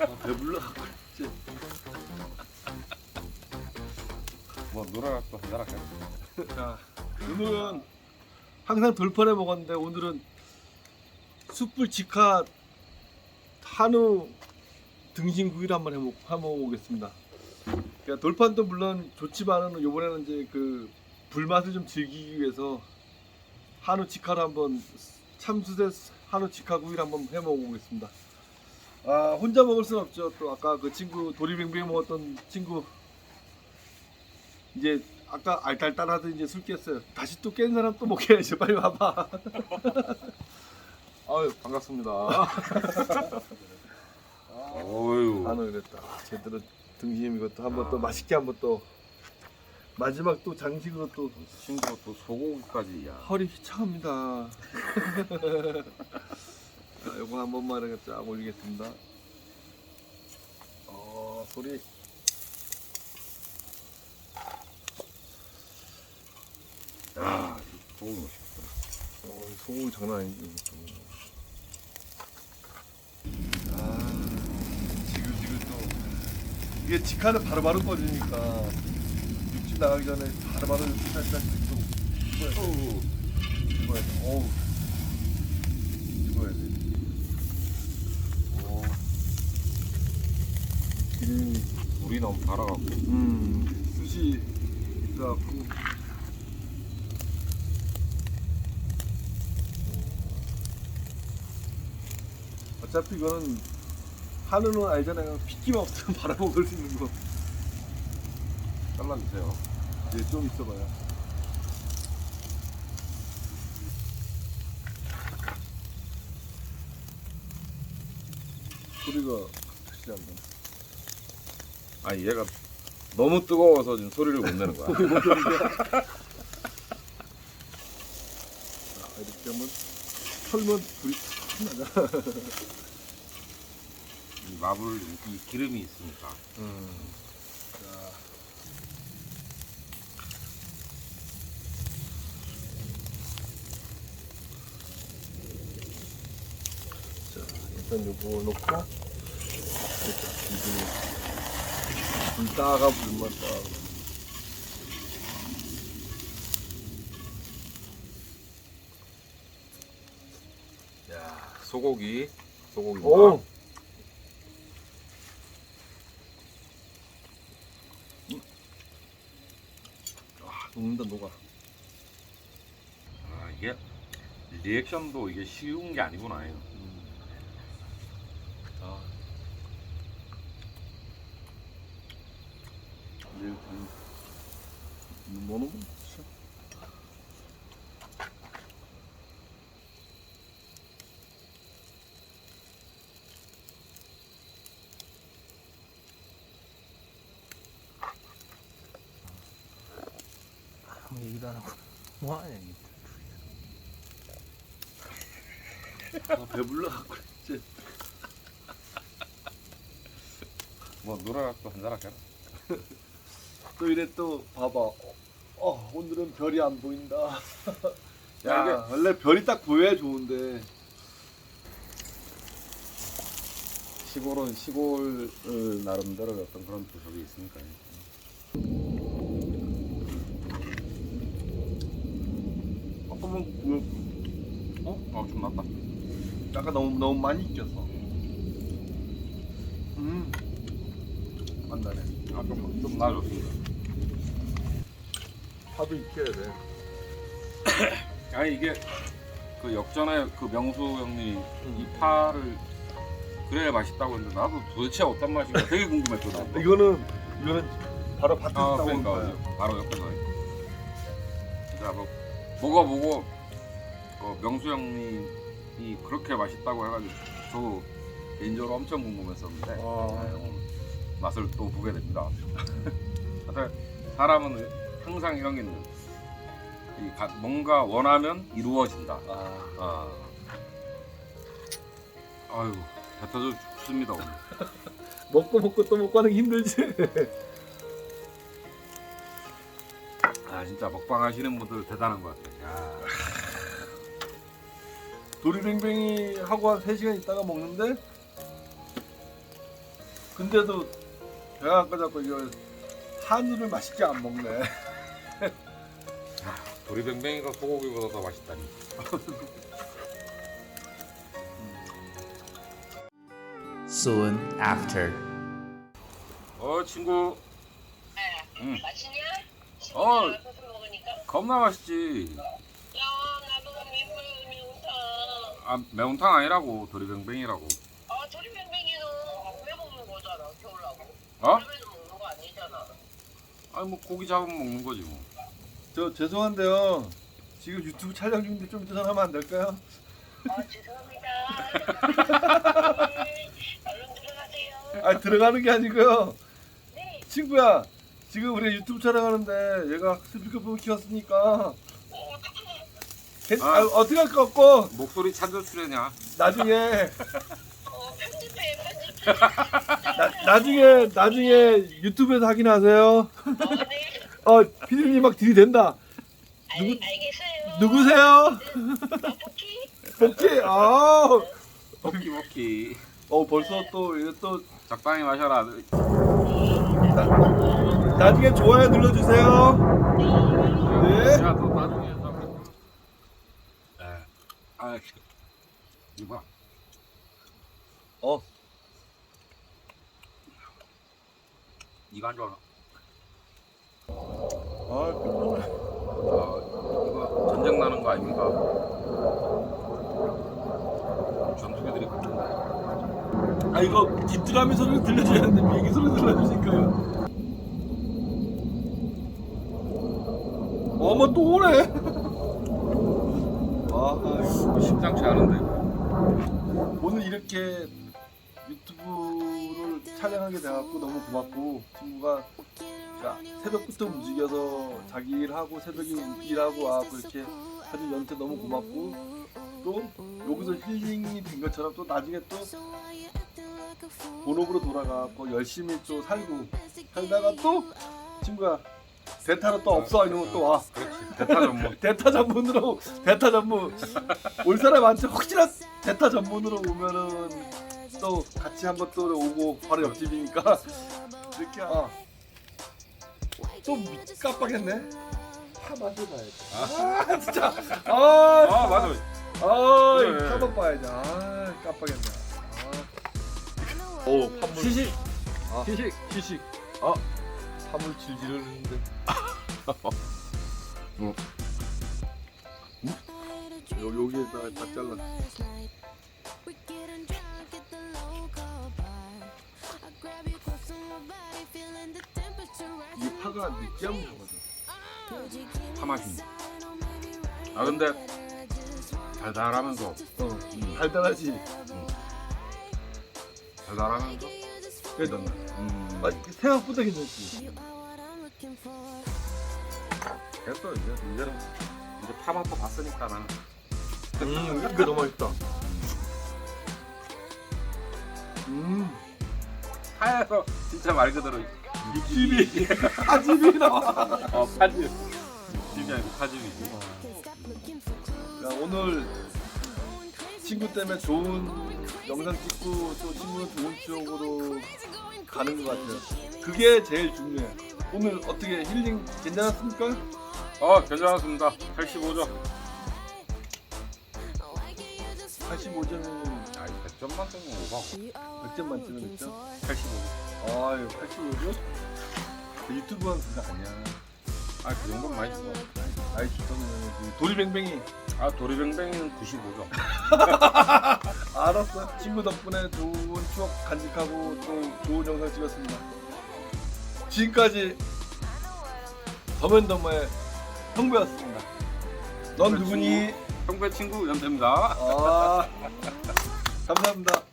아, 배불러. 진짜. 뭐 놀아갖고 할까? 자, 오늘은 항상 돌판에 먹었는데 오늘은 숯불 직화 한우 등심구이를 한번 해먹, 해먹어보겠습니다. 그러니까 돌판도 물론 좋지만은 이번에는 이제 그 불맛을 좀 즐기기 위해서 한우 직화를 한번 참수대 한우 직화구이를 한번 해먹어보겠습니다. 아 혼자 먹을 순 없죠. 또 아까 그 친구 도리뱅뱅 먹었던 친구 이제 아까 알딸딸하던 이제 술 깼어요. 다시 또 깬 사람 또 먹여야지. 빨리 와봐. 아유 반갑습니다. 어유. 한우 이랬다. 제대로 등심 이것도 한번 또 맛있게 한번 또 마지막 또 장식으로 또 친구 또 소고기까지 야. 허리 휘청합니다. 자, 요거 한 번만 이렇게 쫙 올리겠습니다. 어 소리. 야, 이 소고기 맛있겠다. 어, 소고기 장난 아니지. 이것도. 아, 지금 지금 또 이게 직화는 바로바로 꺼지니까 육즙 나가기 전에 바로바로 살짝 또. 어우. 어우, 익어야 돼. 오, 기름이, 물이 너무 달아갖고. 음, 숯이 있어갖고. 어차피 이거는 한우는 알잖아요. 핏기만 없으면 바로 먹을 수 있는 거. 잘라주세요. 이제 좀 있어봐요. 소리가 안 나. 아니 얘가 너무 뜨거워서 지금 소리를 못 내는 거야. 자, 이렇게 하면 털면 불이 탁 나가. 이 마블 이 기름이 있으니까. 음. 자. 자, 일단 요거 넣고 일단 이제 불 따가 불만 따. 야, 소고기. 소고기. 오. 음. 아, 녹는다 녹아. 아, 이게 리액션도 이게 쉬운 게 아니구나. 이거. 아. 이제 음, 뭐 먹는 거 아무 얘기도 안 하고 뭐하냐 이게 아, 배불러 갖고 진짜. 뭐 놀아갖고 한잔 할까? 또 이래 또 봐봐. 어, 어, 오늘은 별이 안 보인다. 야, 야, 이게 원래 별이 딱 보여야 좋은데. 시골은 시골 나름대로 어떤 그런 구석이 있으니까. 아까만 그 어? 어, 좀 낫다. 약간 너무 너무 많이 익혔어. 음, 안 나네. 아, 좀, 좀 나아졌습니다. 파도 익혀야 돼. 아니 이게 그 역전에 그 명수 형님이 음. 이 파를 그래야 맛있다고 했는데 나도 도대체 어떤 맛인가 되게 궁금했거든. 이거는 이거는 바로 밭에서 아, 따온 그러니까 거야. 바로 옆에서. 자, 뭐 먹어보고 그 명수 형님이 그렇게 맛있다고 해가지고 저도 개인적으로 엄청 궁금했었는데 아. 네, 오늘 맛을 또 보게 됩니다. 하여튼 사람은 항상 이런 게 있는. 이 가- 뭔가 원하면 이루어진다. 아, 아. 아유, 뱉어져 죽습니다 오늘. 먹고 먹고 또 먹고 하는 게 힘들지. 아 진짜 먹방 하시는 분들 대단한 것 같아요. 야. 도리뱅뱅이 하고 한 3시간 있다가 먹는데 근데도 배가 아까 자꾸 이거 한우를 맛있게 안 먹네. 도리뱅뱅이가 소고기보다 더 맛있다니. soon after. 어 친구 응. 맛있냐? 어. 어. 먹으니까. 겁나 맛있지. 야, 나도 민물 매운탕. 아 매운탕 아니라고 도리뱅뱅이라고. 아, 조리뱅뱅이는 왜 먹는 거잖아, 겨울라고. 어? 아니잖아. 아니 뭐 고기 잡으면 먹는 거지 뭐. 저 죄송한데요. 지금 유튜브 촬영 중인데 좀 이따 전화하면 안 될까요? 아, 죄송합니다. 네, 얼른 들어가세요. 아 들어가는 게 아니고요. 네. 친구야, 지금 우리 유튜브 촬영하는데 얘가 스피커폰 키웠으니까 어, 어떡해. 괜- 아. 아, 어떻게 할것 같고 목소리 찾아 출연이야. 나중에 어, 편집해, 편집해. 나, 나중에 나중에 유튜브에서 확인하세요. 어, 네. 어 피디님 막 들이댄다. 알, 누구- 알겠어요. 누구세요? 어, 복희? 복희. 아, 먹기 먹기. 어 벌써 또 이거 또 적당히 마셔라. 나중에 좋아요 눌러주세요. 네. 야 너 나중에 좀. 에. 아 이봐. 어. 이거 안 좋아. 아. 아, 이거 전쟁 나는 거 아닙니까? 전투기들이 붙는다. 아 이거 뒷드라미 소리를 들려줘야 되는데 비행기 소리 들려주니까요. 어머 또 오네. 아 심상치 않은데. 오늘 이렇게 유튜브를 촬영하게 돼갖고 너무 고맙고 친구가 자, 새벽부터 움직여서 자기 일하고 새벽에 일하고 와갖고 이렇게 해준 연태 너무 고맙고 또 여기서 힐링이 된 것처럼 또 나중에 또 본업으로 돌아가고 열심히 또 살고 살다가 또 친구가 대타로 또 없어 이러면 또 와. 대타 전문. 대타 전문으로 대타 전문 올 사람한테 혹시나 대타 전문으로 오면은 또 같이 한번 또 오고 바로 옆집이니까. 이렇게 아. 또 깜빡했네. 파 마셔봐야지. 아 진짜. 아, 아 맞아. 아 그래. 이거 파만 봐야지. 아 깜빡했네. 아. 오 판물. 시식. 아, 시식 시식. 아. 파물 질질 흘리는데. 응. 요, 여기에다가 다 잘라 이 파가 느끼한 파거든 파 맛이. 아 근데 달달하면서 어 달달하지. 달달하면서. 그래도 음. 아, 생각보다 괜찮지. 됐어 이제 이제는 이제 파 맛도 봤으니까 나는. 음 이거 너무 맛있다. 음 파에서 진짜 말 그대로 입집이 아 집이 나와 어 파즙 집이 아니고 파즙이지 야, 오늘 친구 때문에 좋은 영상 찍고 또 친구는 좋은 추억으로 가는 것 같아요. 그게 제일 중요해. 오늘 어떻게 힐링 괜찮았습니까? 어 괜찮았습니다 85점 85점이면 아이 100 점 만점은 오바고 100점 만점에 몇 점? 85점 아유 85점? 유튜브는 그거 아니야. 아그 정도는 많이 줬어 아이 주성은 도리뱅뱅이 아 도리뱅뱅이는 95점 알았어. 친구 덕분에 좋은 추억 간직하고 또 좋은 영상 찍었습니다. 지금까지 더맨더머의 형부였습니다. 넌 누구니? 형배 친구 연태입니다 아, 감사합니다.